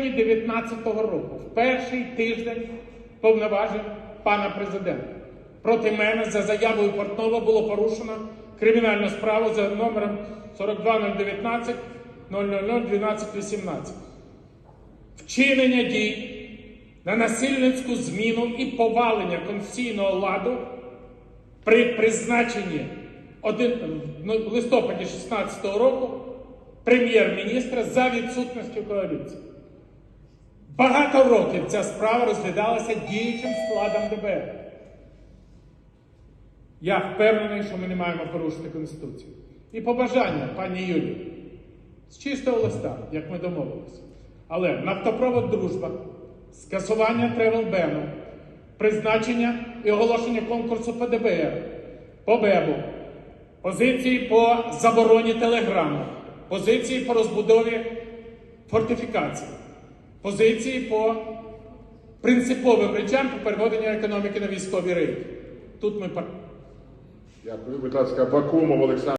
червні 2019 року, в перший тиждень повноважень пана президента, проти мене за заявою Портнова було порушено кримінальну справу за номером 42019 0001218 вчинення дій на насильницьку зміну і повалення конституційного ладу при призначенні один, ну, в листопаді 16 року прем'єр-міністра за відсутністю коаліції. Багато років ця справа розглядалася діючим складом ДБР. Я впевнений, що ми не маємо порушити Конституцію. І побажання, пані Юлії, з чистого листа, як ми домовилися. Але нафтопровод дружба, скасування тревел-бену, призначення і оголошення конкурсу по ДБР, по БЕБу, позиції по забороні телеграму, позиції по розбудові фортифікацій, позиції по принциповим речам по переведенню економіки на військові рейки. Тут ми Дякую, будь ласка, Бакумов Олександр.